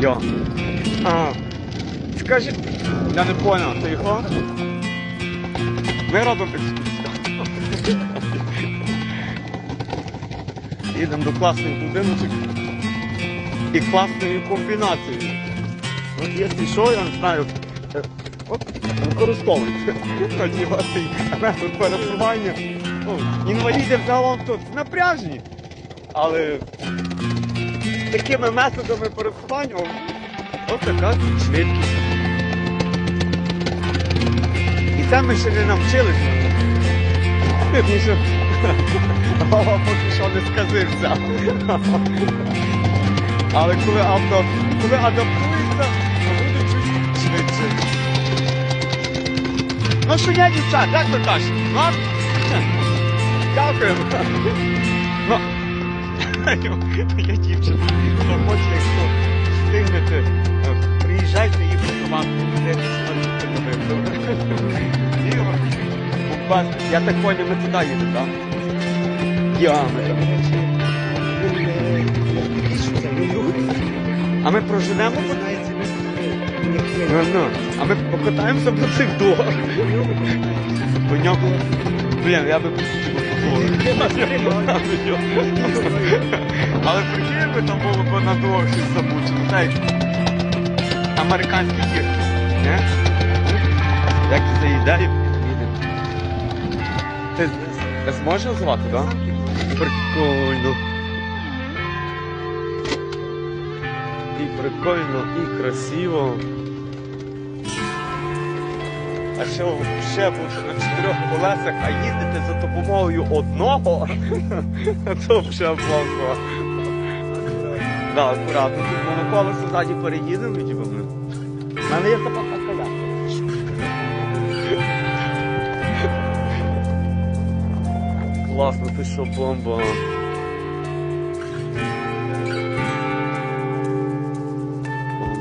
Йо. А, скажи, я не понял, ти його? Ми робимо екскурсію. Їдемо до класних будиночок і класної комбінації. От якщо що, я не знаю, е, от, вас цей метод пересування. Ну, інваліди взагалом тут напряжні, але такими методами пересування ось така швидкість. І це ми ще не навчилися. Голова поки що не сказився. Але коли авто, коли адаптується, то буде чуть швидше. Ну що я дівчат, як ви кажете? Вам? Дякую. то я дівчина, хто хоче, якщо встигнете, е, приїжджайте і працювати. Я так понял, ми туди їдемо, так? Діаметр. А ми проженемо? Ну, ну. А ми покатаємося по цих дорогах. По ньому. Блін, я би Але прикинь, якби там було б на дорогах щось замучено. Так, як американські гірки. Не? Як за ідею? Ти, зможеш назвати, так? Прикольно. І прикольно, і красиво. А ще, ще бути на чотирьох колесах, а їздити за допомогою одного, то вже бомба. Да, акуратно. Тут моноколесо ззаді переїдемо, і типу, ну. В мене є запасна коляска. Класно, ти що бомба.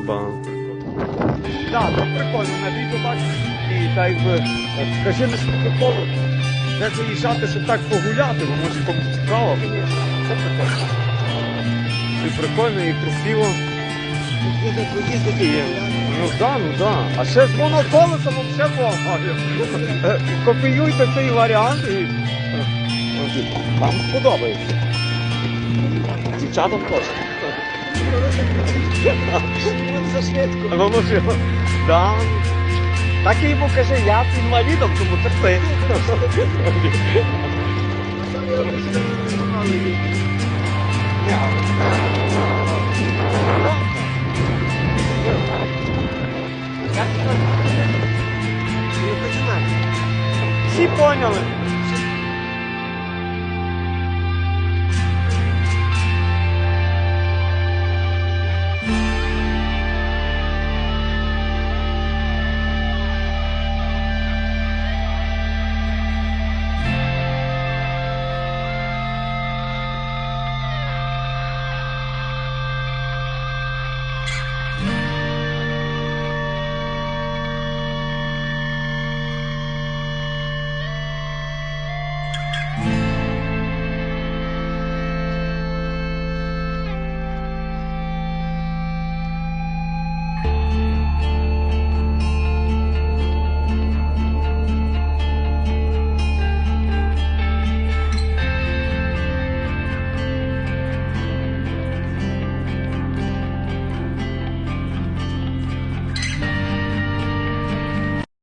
Бомба. Так, ну прикольно, на відео бачиш. І так якби, е, скажи мені, що прикольно. Не заїжджати, щоб так погуляти, бо може комусь цікаво. Це прикольно. І прикольно, і красиво. І, ну да, ну да. А ще з моноколесом взагалі бомба. Е, Копіюйте цей варіант і е, вам сподобається. Дівчатам теж. За швидко. Да. Так і йому каже, я з інвалідом, тому терпи. Всі поняли.